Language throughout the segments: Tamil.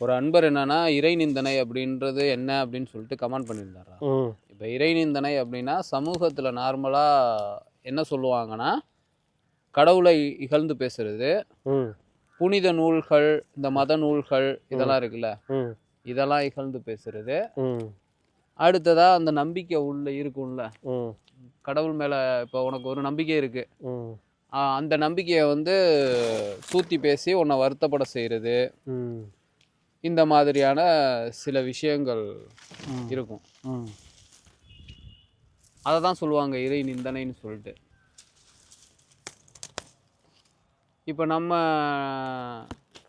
ஒரு அன்பர் என்னன்னா இறை நிந்தனை அப்படின்றது என்ன அப்படின்னு சொல்லிட்டு கமெண்ட் பண்ணியிருந்தாரா? இப்போ இறை நிந்தனை அப்படின்னா சமூகத்தில் நார்மலாக என்ன சொல்லுவாங்கன்னா கடவுளை இகழ்ந்து பேசுறது புனித நூல்கள் இந்த மத நூல்கள் இதெல்லாம் இருக்குல்ல? இதெல்லாம் இகழ்ந்து பேசுறது. அடுத்ததா அந்த நம்பிக்கை உள்ள இருக்கும்ல? கடவுள் மேலே இப்போ உனக்கு ஒரு நம்பிக்கை இருக்கு. அந்த நம்பிக்கையை வந்து சூத்தி பேசி உன்னை வருத்தப்பட செய்கிறது ம். இந்த மாதிரியான சில விஷயங்கள். இருக்கும். அதை தான் சொல்லுவாங்க இறை நிந்தனைன்னு சொல்லிட்டு. இப்போ நம்ம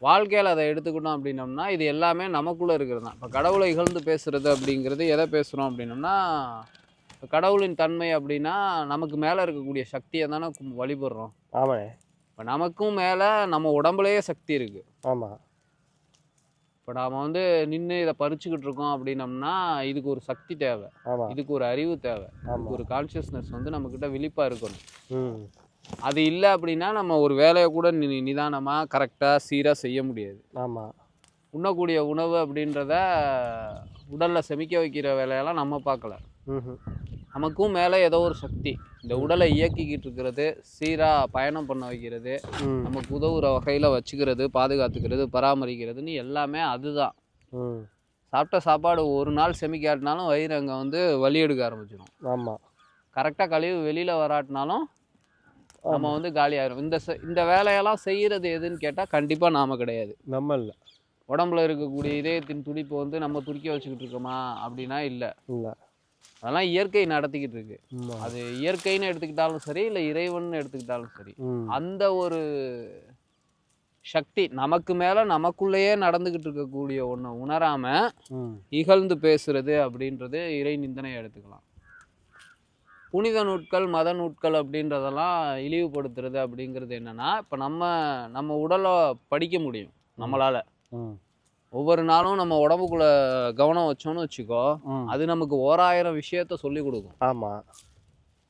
வாழ்க்கையில் அதை எடுத்துக்கிட்டோம் அப்படின்னோம்னா இது எல்லாமே நமக்குள்ளே இருக்கிறது தான் இப்போ கடவுளை இகழ்ந்து பேசுறது அப்படிங்கிறது எதை பேசுகிறோம் அப்படின்னோம்னா இப்ப கடவுளின் தன்மை அப்படின்னா நமக்கு மேலே இருக்கக்கூடிய சக்தியை தானே வழிபடுறோம். ஆமாண்ணே இப்போ நமக்கும் மேலே நம்ம உடம்புலயே சக்தி இருக்குது ஆமாம் இப்போ நாம் வந்து நின்று இதை பறிச்சுக்கிட்டு இருக்கோம் அப்படின்னம்னா இதுக்கு ஒரு சக்தி தேவை. இதுக்கு ஒரு அறிவு தேவை. இதுக்கு ஒரு கான்ஷியஸ்னஸ் வந்து நம்மக்கிட்ட விழிப்பாக இருக்கணும். ம். அது இல்லை அப்படின்னா நம்ம ஒரு வேலையை கூட நிதானமாக கரெக்டாக சீராக செய்ய முடியாது. ஆமாம் உண்ணக்கூடிய உணவு அப்படின்றத உடலில் செமிக்க வைக்கிற வேலையெல்லாம் நம்ம பார்க்கல. நமக்கும் மேலே ஏதோ ஒரு சக்தி. இந்த உடலை இயக்கிக்கிட்டு இருக்கிறது சீராக பயணம் பண்ண வைக்கிறது நமக்கு உதவுற வகையில் வச்சுக்கிறது பாதுகாத்துக்கிறது பராமரிக்கிறதுன்னு எல்லாமே அதுதான். சாப்பிட்ட சாப்பாடு ஒரு நாள் செமிக்காட்டினாலும் வயிறு அங்கே வந்து வலி எடுக்க ஆரம்பிச்சிடும் ஆமாம் கரெக்டாக கழிவு வெளியில் வராட்டினாலும் நம்ம வந்து காலியாயிரும் இந்த இந்த வேலையெல்லாம் செய்கிறது எதுன்னு கேட்டால் கண்டிப்பாக நாம கிடையாது. நம்ம இல்லை. உடம்புல இருக்கக்கூடிய இதயத்தின் துடிப்பு வந்து நம்ம துடிக்க வச்சுக்கிட்டு இருக்கோமா அப்படின்னா இல்லை. இல்லை. அதெல்லாம் இயற்கை நடத்திக்கிட்டு இருக்கு அது இயற்கைன்னு எடுத்துக்கிட்டாலும் சரி இல்லை இறைவன் எடுத்துக்கிட்டாலும் சரி அந்த ஒரு சக்தி நமக்கு மேலே நமக்குள்ளேயே நடந்துக்கிட்டு இருக்கக்கூடிய ஒன்றை உணராம இகழ்ந்து பேசுறது அப்படின்றது இறை நிந்தனை எடுத்துக்கலாம். புனித நூட்கள் மத நூட்கள் அப்படின்றதெல்லாம் இழிவுபடுத்துறது அப்படிங்கிறது என்னன்னா இப்போ நம்ம நம்ம உடலை படிக்க முடியும் நம்மளால. ஒவ்வொரு நாளும் நம்ம உடம்புக்குள்ள கவனம் வச்சோம்னு வச்சுக்கோ அது நமக்கு ஓராயிரம் விஷயத்த சொல்லி கொடுக்கும். ஆமாம்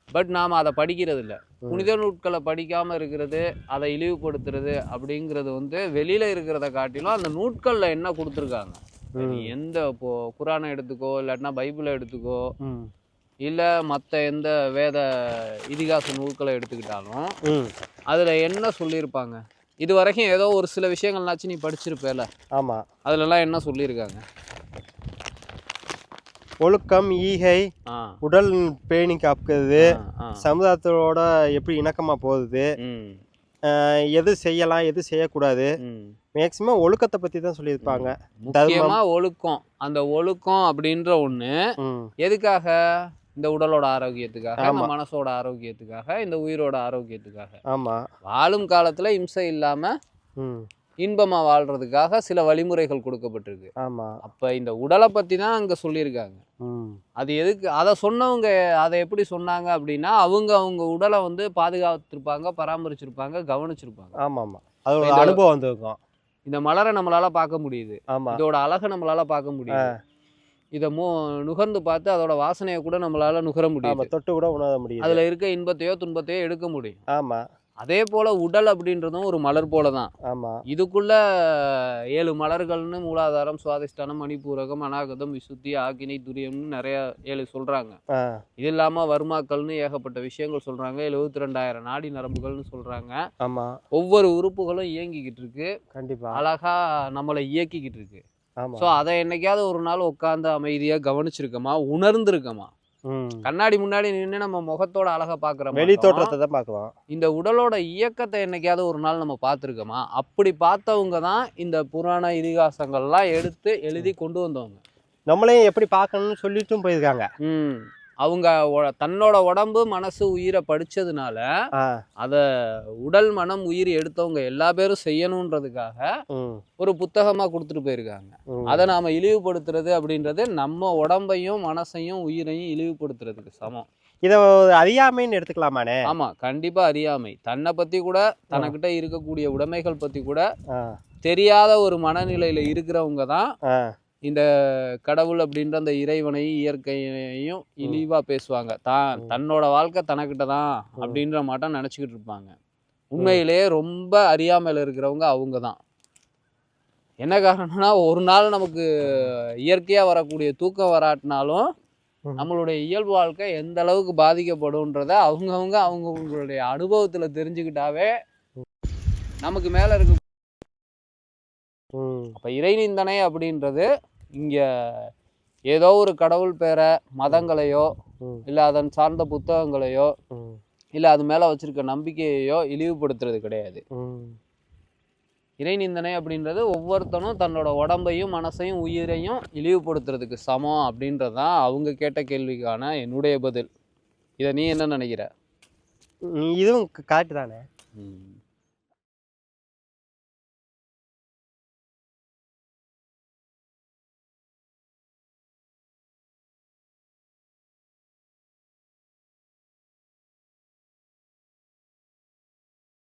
பட் நாம் அதை படிக்கிறது இல்லை புனித நூட்களை படிக்காம இருக்கிறது அதை இழிவுபடுத்துறது அப்படிங்கிறது வந்து வெளியில இருக்கிறத காட்டிலும் அந்த நூட்கள்ல என்ன கொடுத்துருக்காங்க? எந்த இப்போ குரானை எடுத்துக்கோ இல்லாட்டினா பைபிளை எடுத்துக்கோ இல்லை மற்ற எந்த வேத இதிகாச நூல்களை எடுத்துக்கிட்டாலும் அதில் என்ன சொல்லியிருப்பாங்க? இது வரைக்கும் ஏதோ ஒரு சில விஷயங்கள்னாச்சும் நீ படிச்சிருப்பேல. ஆமாம் அதுலலாம் என்ன சொல்லியிருக்காங்க? ஒழுக்கம் ஈகை உடல் பேணி காப்புறது ஆ. சமுதாயத்தோட எப்படி இணக்கமாக போகுது எது செய்யலாம் எது செய்யக்கூடாது மேக்சிமம் ஒழுக்கத்தை பற்றி தான் சொல்லியிருப்பாங்க. முக்கியமா ஒழுக்கம். அந்த ஒழுக்கம் அப்படின்ற ஒண்ணு எதுக்காக? இந்த உடலோட ஆரோக்கியத்துக்காக ஆமா. மனசோட ஆரோக்கியத்துக்காக இந்த உயிரோட ஆரோக்கியத்துக்காக. ஆமாம் வாழும் காலத்துல இம்சை இல்லாம இன்பமா வாழ்றதுக்காக சில வழிமுறைகள் கொடுக்கப்பட்டிருக்கு. ஆமாம் அப்ப இந்த உடலை பத்தி தான் அங்க சொல்லியிருக்காங்க. அது எதுக்கு அதை சொன்னவங்க அதை எப்படி சொன்னாங்க அப்படின்னா அவங்க அவங்க உடலை வந்து பாதுகாத்திருப்பாங்க பராமரிச்சிருப்பாங்க கவனிச்சிருப்பாங்க. ஆமாம். ஆமாம் அது ஒரு இந்த- அனுபவம் வந்திருக்கும். இந்த மலரை நம்மளால பார்க்க முடியுது. இதோட அழகை நம்மளால பார்க்க முடியுது. இதை மோ நுகர்ந்து பார்த்து அதோட வாசனையை கூட நம்மளால நுகர முடியுது. ஆமாம் தொட்டு கூட உணர முடியுது. அதுல இருக்க இன்பத்தையோ துன்பத்தையோ எடுக்க முடியும். ஆமாம் அதே போல உடல் அப்படின்றதும் ஒரு மலர் போல தான். ஆமாம் இதுக்குள்ள ஏழு மலர்கள்னு மூலாதாரம் சுவாதிஷ்டானம் மணிப்பூரகம் அநாகதம் விசுத்தி ஆக்கினை துரியம்னு நிறைய ஏழு சொல்றாங்க. ஆ. இது இல்லாம வர்மாக்கள்னு ஏகப்பட்ட விஷயங்கள் சொல்றாங்க. எழுபத்தி ரெண்டாயிரம் நாடி நரம்புகள்னு சொல்றாங்க. ஆமாம் ஒவ்வொரு உறுப்புகளும் இயங்கிக்கிட்டு இருக்கு. கண்டிப்பாக அழகா நம்மளை இயக்கிக்கிட்டு இருக்கு. ஸோ அதை என்னைக்காவது ஒரு நாள் உட்காந்து அமைதியா கவனிச்சிருக்கோமா? உணர்ந்திருக்கோமா? கண்ணாடி முன்னாடி நின்று நம்ம முகத்தோட அழகை பார்க்குற வெளி தோற்றத்தை தான் பார்க்கலாம். இந்த உடலோட இயக்கத்தை என்னைக்காவது ஒரு நாள் நம்ம பார்த்துருக்கோமா? அப்படி பார்த்தவங்க தான் இந்த புராண இதிகாசங்கள்லாம் எடுத்து எழுதி கொண்டு வந்தவங்க. நம்மளையும் எப்படி பார்க்கணும்னு சொல்லிட்டும் போயிருக்காங்க. அவங்க தன்னோட உடம்பு மனசு உயிரை படிச்சதுனால அதை உடல் மனம் உயிர் எடுத்தவங்க எல்லா பேரும் செய்யணுன்றதுக்காக ம். ஒரு புத்தகமா கொடுத்துட்டு போயிருக்காங்க. அதை நாம இழிவுபடுத்துறது அப்படின்றது நம்ம உடம்பையும் மனசையும் உயிரையும் இழிவுபடுத்துறதுக்கு சமம். இதை அறியாமைன்னு எடுத்துக்கலாமாண்ணே ஆமா கண்டிப்பா அறியாமை. தன்னை பத்தி கூட தனக்கிட்ட இருக்கக்கூடிய உடைமைகள் பத்தி கூட தெரியாத ஒரு மனநிலையில இருக்கிறவங்க தான் இந்த கடவுள் அப்படின்ற அந்த இறைவனையும் இயற்கையையும் இழிவா பேசுவாங்க. தான் தன்னோட வாழ்க்கை தனக்கிட்ட தான் அப்படின்ற மாட்டம் நினச்சிக்கிட்டு இருப்பாங்க. உண்மையிலேயே ரொம்ப அறியாமையில் இருக்கிறவங்க அவங்க தான். என்ன காரணம்னா ஒரு நாள் நமக்கு இயற்கையாக வரக்கூடிய தூக்கம் வராட்டினாலும். நம்மளுடைய இயல்பு வாழ்க்கை எந்த அளவுக்கு பாதிக்கப்படும்ன்றத அவங்கவுங்க அவங்கவுங்களுடைய அனுபவத்தில் தெரிஞ்சுக்கிட்டாவே நமக்கு மேலே இருக்க அப்போ இறைநிந்தனை அப்படின்றது இங்கே ஏதோ ஒரு கடவுள் பேரை மதங்களையோ இல்லை அதன் சார்ந்த புத்தகங்களையோ இல்லை அது மேலே வச்சிருக்க நம்பிக்கையையோ இழிவுபடுத்துறது கிடையாது. இறைநிந்தனை அப்படின்றது ஒவ்வொருத்தனும் தன்னோட உடம்பையும் மனசையும் உயிரையும் இழிவுபடுத்துறதுக்கு சமம் அப்படின்றது தான் அவங்க கேட்ட கேள்விக்கான என்னுடைய பதில். இதை நீ என்ன நினைக்கிற? இதுவும் கரெக்ட் தானே?